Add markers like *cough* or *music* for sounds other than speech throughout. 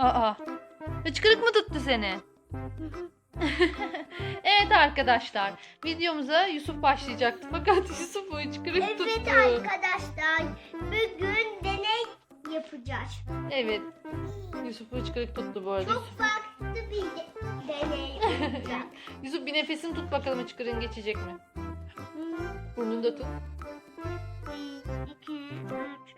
Aa. Hıçkırık mı tuttu seni? *laughs* evet arkadaşlar. Videomuza Yusuf başlayacaktı. *laughs* Fakat Yusuf hıçkırık Evet tuttu. arkadaşlar. Bugün deney yapacağız. Evet. Yusuf hıçkırık tuttu bu arada. Çok farklı bir de- deney *laughs* olacak. Yusuf bir nefesini tut bakalım hıçkırığın geçecek mi? Burnunda tut. Bir, iki, üç.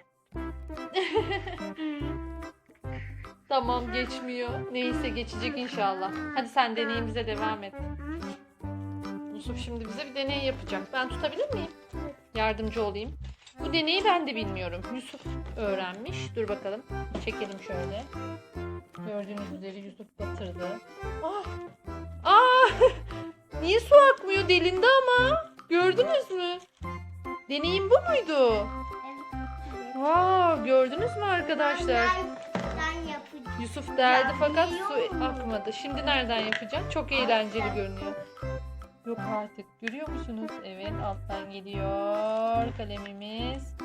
Tamam geçmiyor. Neyse geçecek inşallah. Hadi sen deneyimize devam et. Yusuf şimdi bize bir deney yapacak. Ben tutabilir miyim? Yardımcı olayım. Bu deneyi ben de bilmiyorum. Yusuf öğrenmiş. Dur bakalım. Çekelim şöyle. Gördüğünüz üzere Yusuf batırdı. Ah! Aa! *laughs* Niye su akmıyor? Delindi ama. Gördünüz mü? Deneyim bu muydu? Wow, gördünüz mü arkadaşlar? Yapacağım. Yusuf derdi fakat su akmadı. Şimdi nereden yapacak? Çok eğlenceli görünüyor. Yok artık. Görüyor musunuz? Evet alttan geliyor kalemimiz.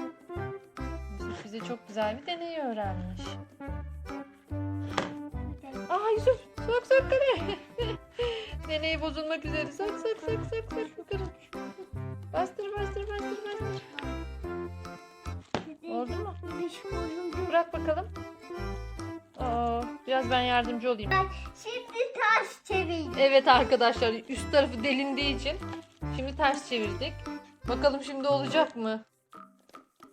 Yusuf bize çok güzel bir deney öğrenmiş. Aa Yusuf sok sok kalemi. *laughs* Deney bozulmak üzere. Sok sok sok sok sok yukarı. Bastır bastır bastır bastır. Oldu mu? Bırak bakalım. Biraz ben yardımcı olayım. Ben şimdi taş çevirdim. Evet arkadaşlar üst tarafı delindiği için şimdi ters çevirdik. Bakalım şimdi olacak mı?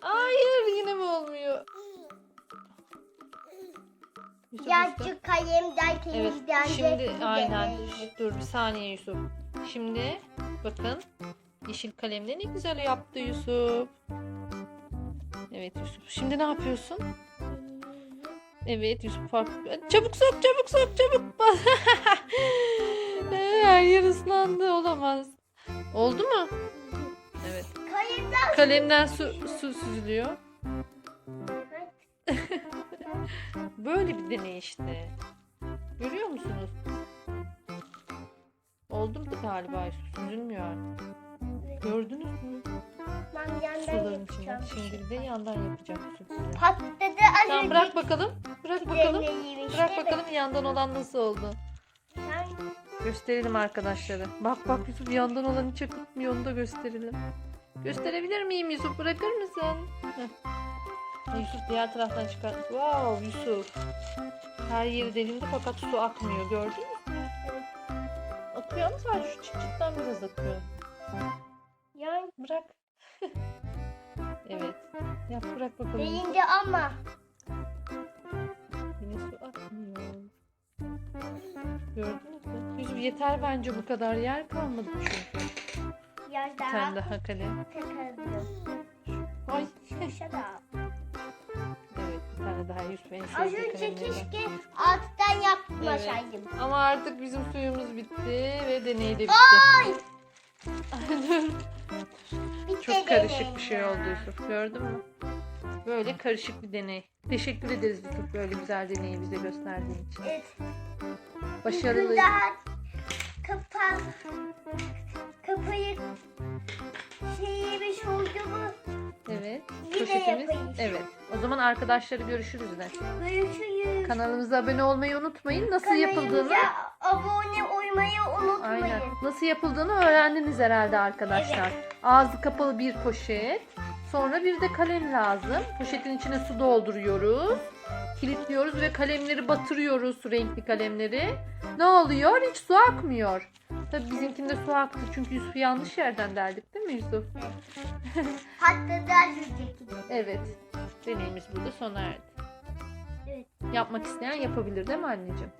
Hayır yine mi olmuyor? Yusuf. Birazcık kalemden Evet temizlendi. şimdi aynen dur bir saniye Yusuf. Şimdi bakın yeşil kalemle ne güzel yaptı Yusuf. Evet Yusuf. Şimdi ne yapıyorsun? Evet Yusuf farklı. Çabuk sok çabuk sok çabuk. *laughs* Her yer ıslandı olamaz. Oldu mu? Evet. Kalemden Kalemden su, su süzülüyor. *laughs* Böyle bir deney işte. Görüyor musunuz? Oldu mu galiba? Süzülmüyor artık. Gördünüz mü? ben yandan Suların içinde. yapacağım. Şimdi de yandan bize. Patladı az Tamam bırak bakalım. Bırak bakalım. deneyim işte. Bırak bakalım yandan olan nasıl oldu. Ben Gösterelim arkadaşlara. Bak bak Yusuf yandan olan hiç akıtmıyor onu da gösterelim. Gösterebilir miyim Yusuf? Bırakır mısın? Heh. Yusuf diğer taraftan çıkart. Wow Yusuf. Her yeri delindi fakat su akmıyor. Gördün mü? Akıyor ama sadece şu çıt çıttan biraz akıyor. Bırak. *laughs* evet. Yap bırak bakalım. Deyince ama Yine su akmıyor. Gördünüz mü? Yusuf yeter bence bu kadar. Yer kalmadı çünkü. biraz Bir daha tane daha kalem. Ay. Şurada. Evet bir tane daha Yusuf en Az önce keşke alttan yapmasaydım. Ama artık bizim suyumuz bitti ve deney de bitti. Ay! Karışık bir şey oldu Yusuf gördün mü? Böyle karışık bir deney. Teşekkür ederiz Yusuf böyle güzel deneyi bize gösterdiğin için. Evet. Başarılı. Bir daha kapa kapıyı arkadaşları görüşürüz de. Görüşürüz. Kanalımıza abone olmayı unutmayın. Nasıl yapıldığını abone olmayı unutmayın. Aynen. Nasıl yapıldığını öğrendiniz herhalde arkadaşlar. Ağzı kapalı bir poşet. Sonra bir de kalem lazım. Poşetin içine su dolduruyoruz. Kilitliyoruz ve kalemleri batırıyoruz renkli kalemleri. Ne oluyor? Hiç su akmıyor. Tabii bizimkinde su aktı çünkü Yusuf'u yanlış yerden deldik değil mi Yusuf? *laughs* Hatta önceki. Evet. Deneyimiz burada sona erdi. Evet. Yapmak isteyen yapabilir değil mi anneciğim?